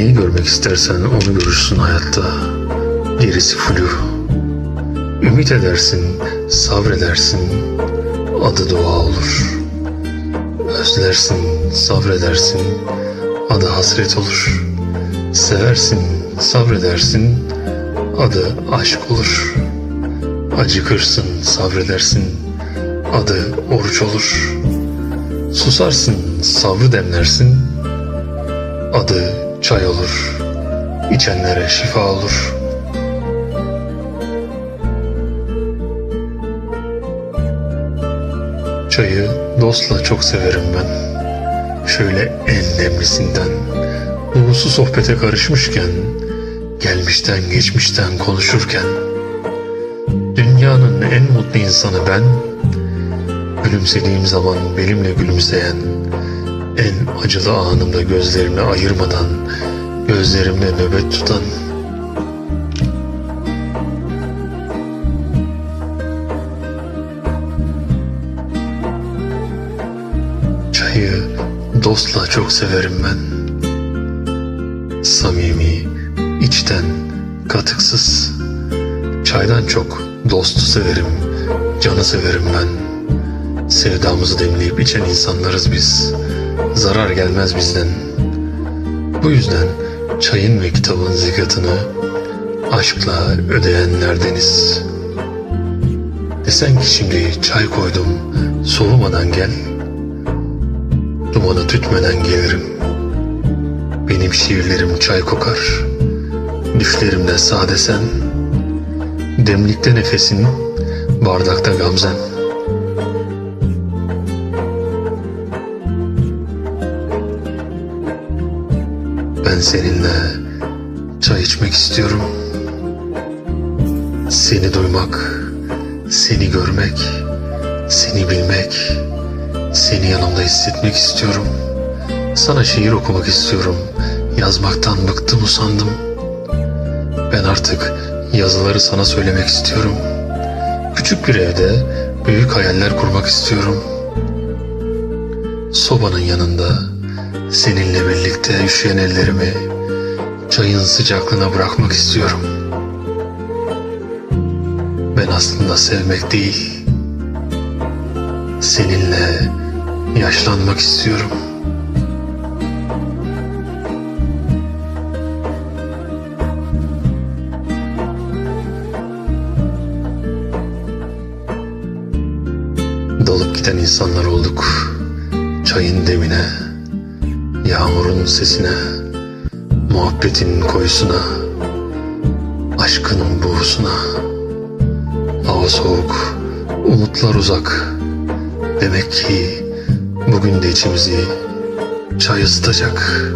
Neyi görmek istersen onu görürsün hayatta. Gerisi flu. Ümit edersin, sabredersin. Adı dua olur. Özlersin, sabredersin. Adı hasret olur. Seversin, sabredersin. Adı aşk olur. Acıkırsın, sabredersin. Adı oruç olur. Susarsın, sabrı demlersin. Adı çay olur. İçenlere şifa olur. Çayı dostla çok severim ben. Şöyle en nemlisinden. Ulusu sohbete karışmışken, gelmişten geçmişten konuşurken. Dünyanın en mutlu insanı ben. Gülümsediğim zaman benimle gülümseyen, en acılı anımda gözlerimi ayırmadan, gözlerimle nöbet tutan. Çayı dostla çok severim ben. Samimi, içten, katıksız. Çaydan çok dostu severim, canı severim ben. Sevdamızı demleyip içen insanlarız biz. Zarar gelmez bizden. Bu yüzden çayın ve kitabın zikatını aşkla ödeyenlerdeniz. Desen ki şimdi çay koydum, soğumadan gel. Dumanı tütmeden gelirim. Benim şiirlerim çay kokar. Düşlerimde sade sen. Demlikte nefesin, bardakta gamzen. Ben seninle çay içmek istiyorum. Seni duymak, seni görmek, seni bilmek, seni yanımda hissetmek istiyorum. Sana şiir okumak istiyorum. Yazmaktan bıktım usandım. Ben artık yazıları sana söylemek istiyorum. Küçük bir evde büyük hayaller kurmak istiyorum. Sobanın yanında seninle birlikte üşüyen ellerimi çayın sıcaklığına bırakmak istiyorum. Ben aslında sevmek değil, seninle yaşlanmak istiyorum. Dalıp giden insanlar olduk çayın demine, yağmurun sesine, muhabbetin koyusuna, aşkın buğusuna. Hava soğuk, umutlar uzak. Demek ki bugün de içimizi çay ısıtacak.